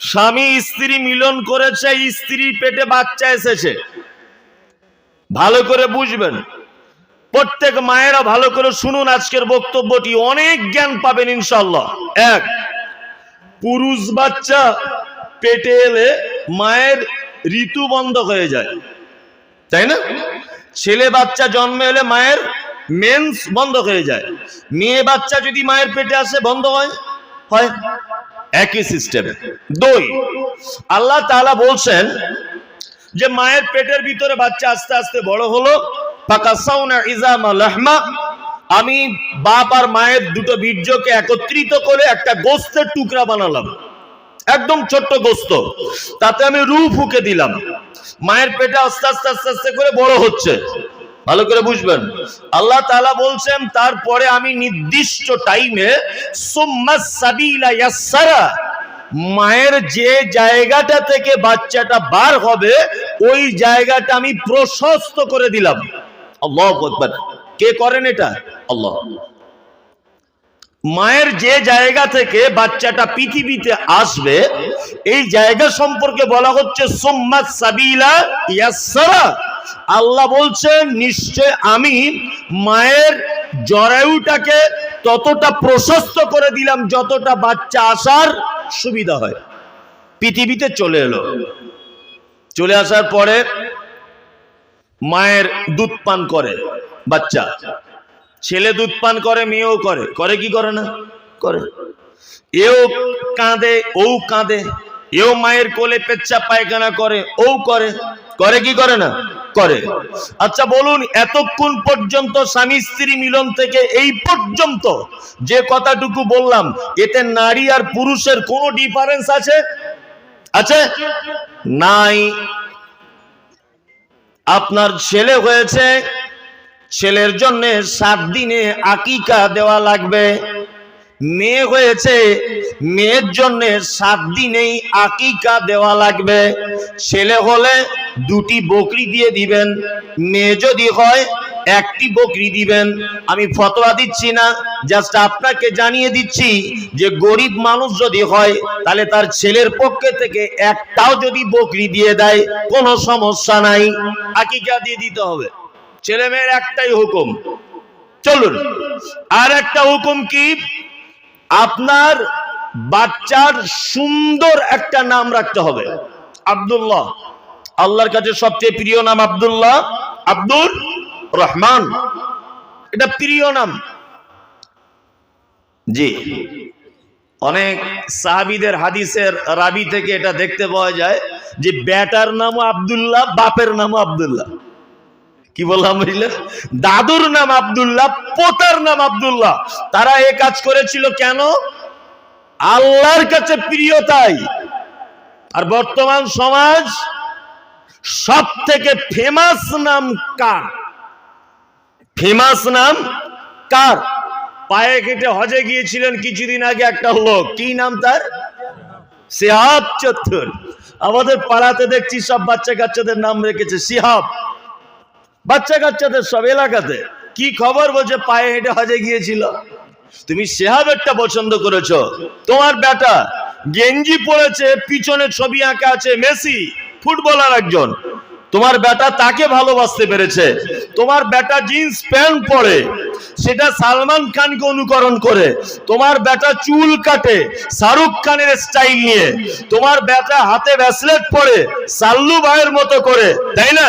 স্বামী স্ত্রী মিলন করেছে স্ত্রীর পেটে বাচ্চা এসেছে। ভালো করে বুঝবেন। প্রত্যেক মায়েরা ভালো করে শুনুন আজকের বক্তব্যটি, অনেক জ্ঞান পাবেন ইনশাল্লাহ এক, পুরুষ বাচ্চা পেটে এলে মায়ের ঋতু বন্ধ হয়ে যায়। তাই না? ছেলে বাচ্চা জন্মে এলে মায়ের মেন্স বন্ধ হয়ে যায়। মেয়ে বাচ্চা যদি মায়ের পেটে আসে, বন্ধ হয়? হয়। একই সিস্টেম দুই, আল্লাহ তাআলা বলছেন যে মায়ের পেটের ভিতরে বাচ্চা আস্তে আস্তে বড় হলো আমি বাপ আর মায়ের দুটো বীর্যকে একত্রিত করে একটা গোস্তের টুকরা বানালাম। একদম ছোট্ট গোস্ত। তাতে আমি রু ফুকে দিলাম। মায়ের পেটে আস্তে আস্তে আস্তে আস্তে করে বড় হচ্ছে। ভালো করে বুঝবেন। আল্লাহ তাআলা বলছেন, তারপরে আমি নির্দিষ্ট টাইমে মায়ের যে জায়গাটা থেকে বাচ্চাটা বার হবে, ওই জায়গাটা আমি প্রশস্ত করে দিলাম। আল্লাহ কে করেন এটা? আল্লাহ। মায়ের যে জায়গা থেকে বাচ্চাটা পৃথিবীতে আসবে, এই জায়গা সম্পর্কে বলা হচ্ছে, সোম্মাত সাবিলা ইয়াসসারা। আল্লাহ বলছেন, নিশ্চয় আমি মায়ের জরায়ুটাকে ততটা প্রশস্ত করে দিলাম, যতটা বাচ্চা আসার সুবিধা হয়। পৃথিবীতে চলে এলো। চলে আসার পরে মায়ের দুধ পান করে বাচ্চা। ছেলে দুধ পান করে, মেয়েও করে। করে কি করে না? করে। এও কাঁদে, ও কাঁদে। এও মায়ের কোলে পেচ্ছা পায়খানা করে, ও করে। করে কি করে না? করে। আচ্ছা বলুন, এতক্ষণ পর্যন্ত স্বামী স্ত্রী মিলন থেকে এই পর্যন্ত যে কথাটুকু বললাম, এতে নারী আর পুরুষের কোনো ডিফারেন্স আছে? আছে? নাই। আপনার ছেলে হয়েছে ছেলের জন্য সাত দিনে আকিকা দেওয়া লাগবে। মেয়ে হয়েছে, মেয়ের জন্য সাত দিনেই আকিকা দেওয়া লাগবে। ছেলে হলে দুটি বকরি দিয়ে দিবেন, মেয়ে যদি হয় একটি বকরি দিবেন। আমি ফতোয়া দিচ্ছি না, জাস্ট আপনাকে জানিয়ে দিচ্ছি যে গরিব মানুষ যদি হয়, তাহলে তার ছেলের পক্ষে থেকে একটাও যদি বকরি দিয়ে দেয়, কোনো সমস্যা নাই। আকিকা দিয়ে দিতে হবে। ছেলে মেয়ের একটাই হুকুম। চলুন, আর একটা হুকুম কি? আপনার বাচ্চার সুন্দর একটা নাম রাখতে হবে। আব্দুল্লাহ, আল্লাহর কাছে সবচেয়ে প্রিয় নাম আব্দুল্লাহ, আব্দুর রহমান। এটা প্রিয় নাম। জি, অনেক সাহাবিদের হাদিসের রাবি থেকে এটা দেখতে পাওয়া যায় যে, ব্যাটার নামও আব্দুল্লাহ, বাপের নামও আব্দুল্লাহ। কি বললাম বুঝলে? দাদুর নাম আব্দুল্লাহ, পোতার নাম আব্দুল্লাহ। তারা এ কাজ করেছিল কেন? আল্লাহর কাছে প্রিয় তাই। আর বর্তমান সমাজ সব থেকে ফেমাস নাম কার? ফেমাস নাম কার? পায়ে কেটে হজে গিয়েছিলেন কিছুদিন আগে একটা লোক। কি নাম তার? সিহাব চত্বর। আমাদের পাড়াতে দেখছি সব বাচ্চা কাচ্চাদের নাম রেখেছে সিহাব। বাচ্চা কাচ্চাদের সব এলাকাতে। কি খবর বলছে, পায়ে হেঁটে হজে গিয়েছিল? তুমি সেহাবেরটা পছন্দ করেছ। তোমার বেটা গেঞ্জি পড়েছে পিছনে ছবি আঁকা আছে, মেসি, ফুটবলার একজন। তোমার বেটা তাকে ভালোবাসতে পেরেছে। তোমার বেটা জিন্স প্যান্ট পরে, সেটা সালমান খানকে অনুকরণ করে। তোমার বেটা চুল কাটে, শাহরুখ খানের স্টাইল নিয়ে। তোমার বেটা হাতে ব্যাসলেট পরে, সাল্লু ভাইয়ের মতো করে, তাই না?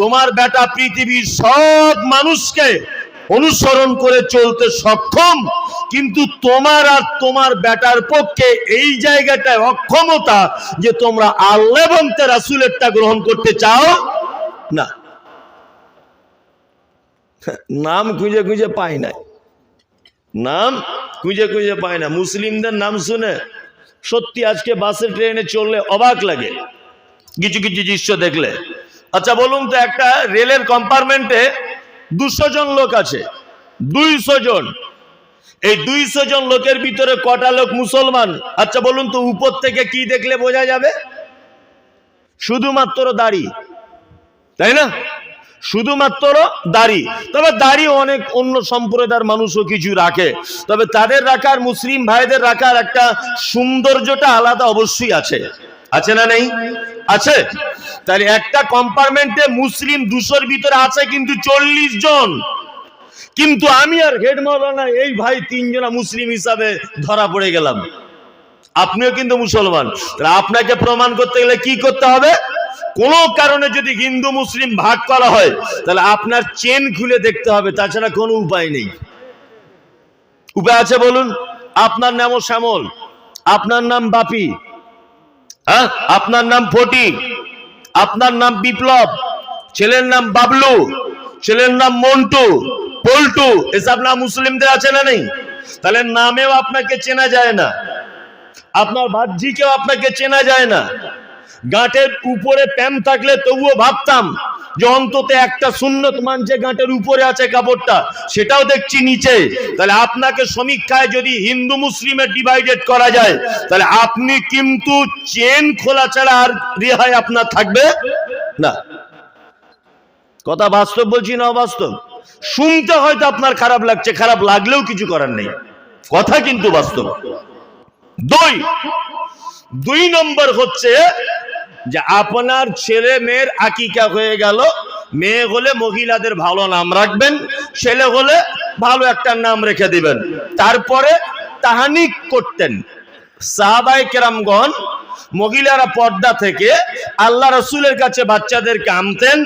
তোমার বেটা পৃথিবীর সব মানুষকে অনুসরণ করে চলতে সক্ষম, কিন্তু তোমার আর তোমার বেটার পক্ষে এই জায়গাটায় অক্ষমতা যে তোমরা আল্লাহ এবং গ্রহণ করতে চাও, না। নাম খুঁজে খুঁজে পাই নাই। নাম খুঁজে খুঁজে পায় না। মুসলিমদের নাম শুনে সত্যি আজকে বাসে, ট্রেনে চললে অবাক লাগে। কিছু কিছু দৃশ্য দেখলে। আচ্ছা বলুন তো একটা রেলের কম্পার্টমেন্টে দুশো জন লোক আছে, দুইশো জন। এই দুইশো জন লোকের ভিতরে কটা লোক মুসলমান? আচ্ছা বলুন তো, উপর থেকে কি দেখলে বোঝা যাবে? শুধুমাত্র দাড়ি, তাই না? শুধুমাত্র দাড়ি। তবে দাড়ি অনেক অন্য সম্প্রদায়ের মানুষও কিছু রাখে। তবে তাদের রাখার, মুসলিম ভাইদের রাখার একটা সৌন্দর্যটা আলাদা অবশ্যই আছে। আছে না নেই? আছে? তাহলে একটা কম্পার্টমেন্টে মুসলিম দুশোর ভিতরে আছে কিন্তু চল্লিশ জন। কিন্তু আমি আর হেড মৌলানা এই ভাই তিনজনা মুসলিম হিসাবে ধরা পড়ে গেলাম। আপনিও কিন্তু মুসলমান। আপনাকে প্রমাণ করতে গেলে কি করতে হবে? কোনো কারণে যদি হিন্দু মুসলিম ভাগ করা হয়, তাহলে আপনার চেন খুলে দেখতে হবে, তাছাড়া কোনো উপায় নেই। উপায় আছে বলুন? আপনার নামও শ্যামল। আপনার নাম বাপি। হ্যাঁ? আপনার নাম ফটিক আপনার নাম বিপ্লব, ছেলের নাম বাবলু, ছেলের নাম মন্টু, পল্টু, এসব নাম মুসলিমদের আছে না নেই? তাহলে নামেও আপনাকে চেনা যায় না, আপনার ভাবজিকেও আপনাকে চেনা যায় না। গাঁটের উপরে প্যাম থাকলে তবুও ভাবতাম যে অন্তত একটা সুন্নত মানছে গাঁটের উপরে আছে কাপড়টা, সেটাও দেখছি নিচে। তাহলে আপনাকে সমীক্ষায় যদি হিন্দু মুসলিমের ডিভাইডেড করা যায়, তাহলে আপনি কিন্তু চেন খোলা ছাড়া আর রেহাই আপনার থাকবে না। কথা বাস্তব বলছি না অবাস্তব? শুনতে হয়তো আপনার খারাপ লাগছে, খারাপ লাগলেও কিছু করার নেই। কথা কিন্তু বাস্তব। দুই দুই নম্বর হচ্ছে যে আপনার ছেলে মেয়ের আকিকা হয়ে গেল। মেয়ে হলে মহিলাদের ভালো নাম রাখবেন, ছেলে হলে ভালো একটা নাম রেখে দিবেন। তারপরে তাহানিক করতেন। সাহাবাই কেরামগণ মহিলারা পর্দা থেকে আল্লাহ রসুলের কাছে বাচ্চাদেরকে আনতেন।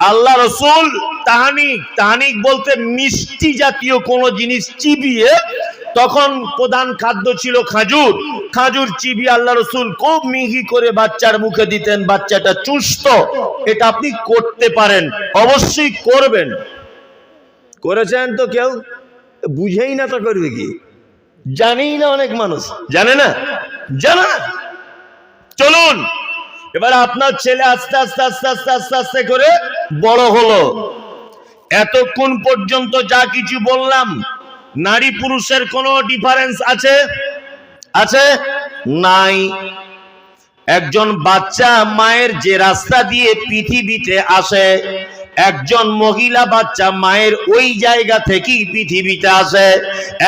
আল্লাহ রসুল তাহানিক তাহানিক বলতে মিষ্টি জাতীয় কোনো জিনিস চিবিয়ে তখন প্রধান খাদ্য ছিল খাজুর। খাজুর চিবি আল্লাহ রসুল খুব মিহি করে বাচ্চার মুখে দিতেন বাচ্চাটা চুস্ত এটা আপনি করতে পারেন অবশ্যই করবেন। করেছেন তো কেউ? বুঝেই না তো করবে কি? জানেই না অনেক মানুষ। জানে না? জানে না। চলুন এবার আপনার ছেলে আস্তে আস্তে আস্তে আস্তে আস্তে আস্তে করে বড় হলো। এতক্ষণ পর্যন্ত যা কিছু বললাম নারী পুরুষের কোন ডিফারেন্স আছে? আছে? নাই। একজন বাচ্চা মায়ের যে রাস্তা দিয়ে পৃথিবীতে আসে একজন মহিলা বাচ্চা মায়ের ওই জায়গা থেকেই পৃথিবীতে আসে।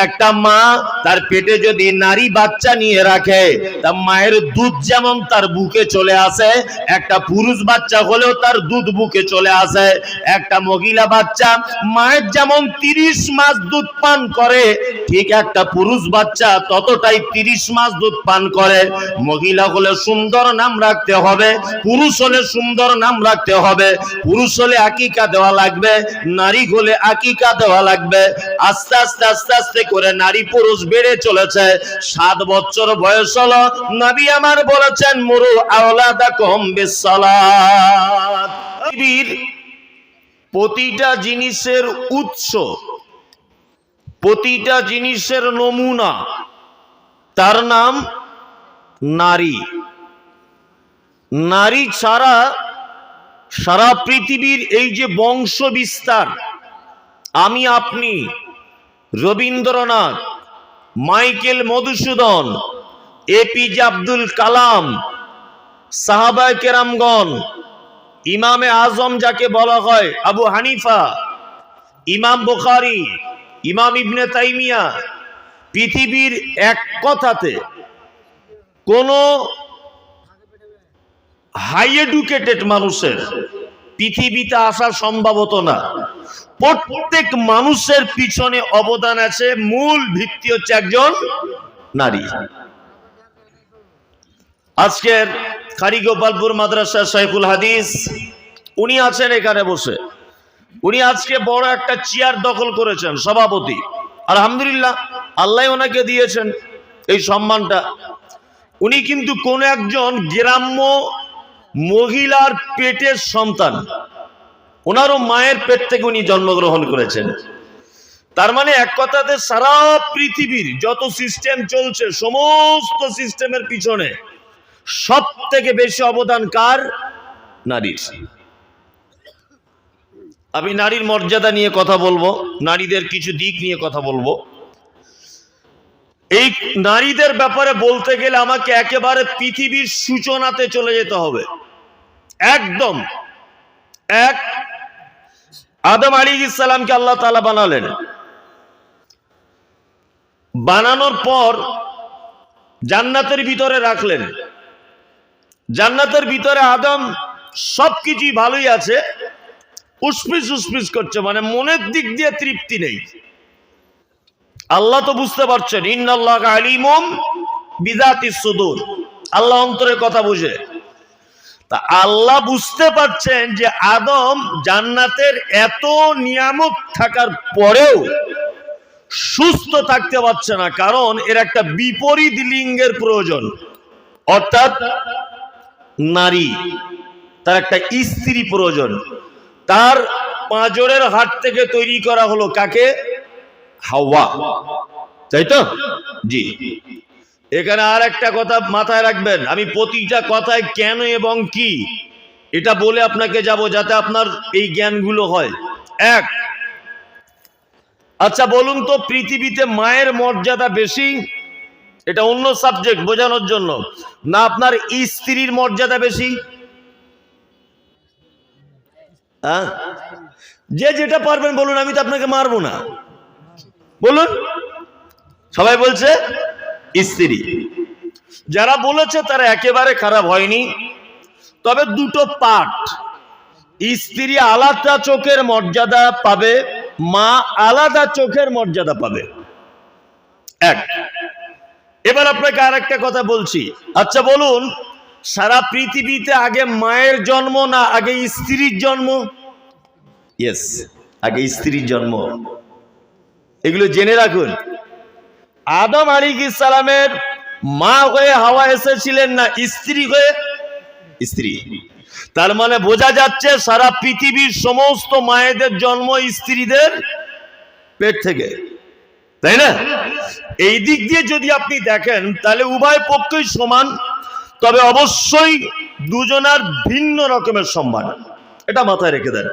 একটা মা তার পেটে যদি নারী বাচ্চা নিয়ে রাখে, তা মায়ের দুধ যেমন তার বুকে চলে আসে, একটা পুরুষ বাচ্চা হলেও তার দুধ বুকে চলে আসে। একটা মহিলা বাচ্চা মায়ের যেমন তিরিশ মাস দুধ পান করে, ঠিক একটা পুরুষ বাচ্চা ততটাই তিরিশ মাস দুধ পান করে। মহিলা হলে সুন্দর নাম রাখতে হবে, পুরুষ হলে সুন্দর নাম রাখতে হবে। পুরুষ হলে আকিকা দেওয়া লাগবে, নারী হলে আকিকা দেওয়া লাগবে। আস্তে আস্তে আস্তে আস্তে করে নারী পুরুষ বেড়ে চলেছে। সাত বছর বয়স হলো, নবী আমার বলেছেন, মুরু আওলাদা কম বিসালাত প্রতিটা জিনিসের উৎস, প্রতিটা জিনিসের নমুনা, তার নাম নারী। নারী ছাড়া সারা পৃথিবীর এই যে বংশ বিস্তার, আমি আপনি, রবীন্দ্রনাথ, মাইকেল মধুসূদন এপিজে আব্দুল কালাম, সাহাবায় কেরামগণ, ইমামে আজম যাকে বলা হয়, আবু হানিফা, ইমাম বুখারি, ইমাম ইবনে তাইমিয়া, পৃথিবীর এক কথাতে কোনো হাই এডুকেটেড মানুষের পৃথিবীতে আসা সম্ভবত না। প্রত্যেক মানুষের পিছনে অবদান আছে, মূল ভিত্তি হচ্ছে একজন নারী। আজকের খারিগোপালপুর মাদ্রাসা সাইফুল হাদিস, উনি আছেন এখানে বসে। উনি আজকে বড় একটা চেয়ার দখল করেছেন, সভাপতি। আলহামদুলিল্লাহ, আল্লাহ ওনাকে দিয়েছেন এই সম্মানটা। উনি কিন্তু কোন একজন গ্রাম্য মহিলার পেটের সন্তান। ওনারও মায়ের পেট থেকে উনি জন্মগ্রহণ করেছেন। তার মানে এক কথাতে সারা পৃথিবীর যত সিস্টেম চলছে, সমস্ত সিস্টেমের পিছনে সব থেকে বেশি অবদান কার? নারীর। আমি নারীর মর্যাদা নিয়ে কথা বলব, নারীদের কিছু দিক নিয়ে কথা বলব। এই নারীদের ব্যাপারে বলতে গেলে আমাকে একেবারে পৃথিবীর সূচনাতে চলে যেতে হবে। একদম। এক, আদম আলী ইসলামকে আল্লাহ তালা বানালেন। বানানোর পর জান্নাতের ভিতরে রাখলেন। জান্নাতের ভিতরে আদম সবকিছুই ভালোই আছে। উসপিস উসপিস করছে মানে মনের দিক দিয়ে তৃপ্তি নেই। আল্লাহ তো বুঝতে পারছেন, ইন্নাল্লাহ আলিমুম বিদাতি সুদূর। আল্লাহ অন্তরের কথা বুঝে। তা আল্লাহ বুঝতে পারছেন যে আদম জান্নাতের এত নিয়ামক থাকার পরেও সুস্থ থাকতে পারছে না, কারণ এর একটা বিপরীত লিঙ্গের প্রয়োজন। অর্থাৎ নারী, তার একটা স্ত্রী প্রয়োজন। তার পাঁজরের হাট থেকে তৈরি করা হলো কাকে? হাওয়া। তাই তো? জি। এখানে আর একটা কথা মাথায় রাখবেন, আমি প্রতিটা কথায় কেন এবং কি, এটা বলে আপনাকে যাব যাতে আপনার এই জ্ঞানগুলো হয়। এক আচ্ছা বলুন তো, পৃথিবীতে মায়ের মর্যাদা বেশি? এটা অন্য সাবজেক্ট বোঝানোর জন্য। না আপনার স্ত্রীর মর্যাদা বেশি? হ্যাঁ? যে যেটা পারবেন বলুন, আমি তো আপনাকে মারবো না। বলুন। সবাই বলছে স্ত্রী যারা বলেছে তারা একেবারে খারাপ হয়নি। তবে দুটো পাঠ স্ত্রী আলাদা চোখের মর্যাদা পাবে, মা আলাদা চোখের মর্যাদা পাবে। এক। এবার আপনাকে আর একটা কথা বলছি। আচ্ছা বলুন, সারা পৃথিবীতে আগে মায়ের জন্ম না আগে স্ত্রীর জন্ম? ইয়েস আগে স্ত্রীর জন্ম। এগুলো জেনে রাখুন। আদম আলিক ইসালামের মা হয়ে হাওয়া এসেছিলেন না, স্ত্রী হয়ে? স্ত্রী। তার মানে বোঝা যাচ্ছে সারা পৃথিবীর সমস্ত মায়েদের জন্ম স্ত্রীদের পেট থেকে। তাই না? এই দিক দিয়ে যদি আপনি দেখেন, তাহলে উভয় পক্ষই সমান, তবে অবশ্যই দুজনার ভিন্ন রকমের সম্মান। এটা মাথায় রেখে দেন।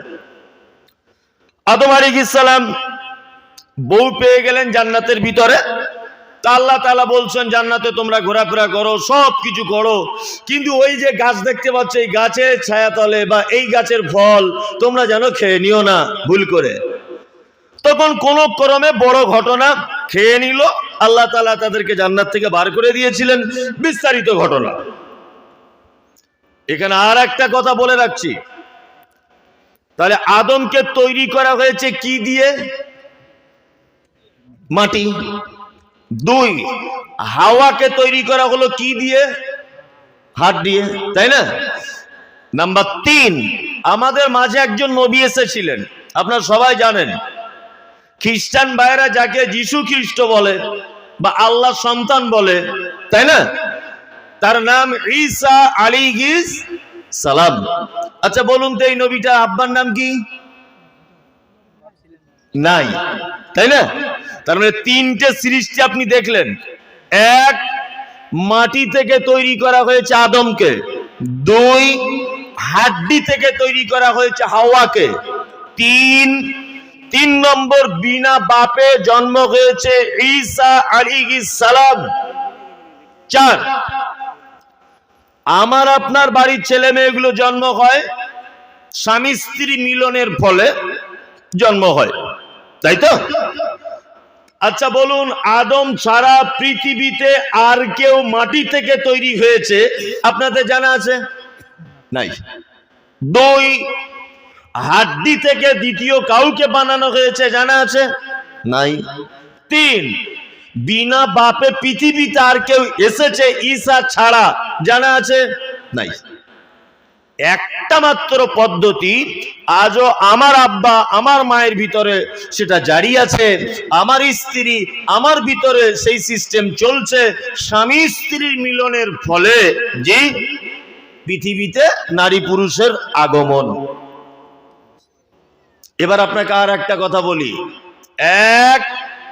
আদম আলিক ইসালাম বউ পেয়ে গেলেন জান্নাতের ভিতরে। আল্লাহ তালা বলছেন, জান্নাতে তোমরা ঘোরাফেরা করো সব কিছু করো। কিন্তু ওই যে গাছ দেখতে পাচ্ছ, এই গাছের ছায়াতলে বা এই গাছের ফল তোমরা যেন খেয়ে নিও না, ভুল করে। তখন কোন ক্রমে বড় ঘটনা খেয়ে নিল। আল্লাহ তালা তাদেরকে জান্নাত থেকে বার করে দিয়েছিলেন। বিস্তারিত ঘটনা। এখানে আর একটা কথা বলে রাখছি। তাহলে আদমকে তৈরি করা হয়েছে কি দিয়ে? মাটি। দুই, হাওয়াকে তৈরি করা হলো কি দিয়ে? হাত দিয়ে, তাই না? নাম্বার তিন, আমাদের মাঝে একজন নবী এসেছিলেন, আপনার সবাই জানেন। খ্রিস্টান ভাইরা যাকে যিশু খ্রিস্ট বলে বা আল্লাহ সন্তান বলে, তাই না? তার নাম ঈসা আলী সালাম। আচ্ছা বলুন তো এই নবীটা আব্বার নাম কি? নাই, তাই না? তার মানে তিনটে সৃষ্টি আপনি দেখলেন। এক, মাটি থেকে তৈরি করা হয়েছে আদমকে। দুই, হাড্ডি থেকে তৈরি করা হয়েছে হাওয়াকে। তিন তিন নম্বর বিনা বাপে জন্ম হয়েছে ঈসা আলী সালাম। চার, আমার আপনার বাড়ির ছেলে মেয়েগুলো জন্ম হয়, স্বামী স্ত্রী মিলনের ফলে জন্ম হয়। তাই তো? আচ্ছা বলুন, আদম ছাড়া পৃথিবীতে আর কেউ মাটি থেকে তৈরি হয়েছে? আপনাদের জানা আছে? নাই। দুই, হাড্ডি থেকে দ্বিতীয় কাউকে বানানো হয়েছে, জানা আছে? নাই। তিন, বিনা বাপে পৃথিবীতে আর কেউ এসেছে ঈসা ছাড়া, জানা আছে? নাই। একটা মাত্র পদ্ধতি, আজও আমার আব্বা আমার মায়ের ভিতরে সেটা জারি আছে, আমার স্ত্রী আমার ভিতরে সেই সিস্টেম চলছে, স্বামী স্ত্রীর মিলনের ফলে যে পৃথিবীতে নারী পুরুষের আগমন। এবার আপনাকে আর একটা কথা বলি, এক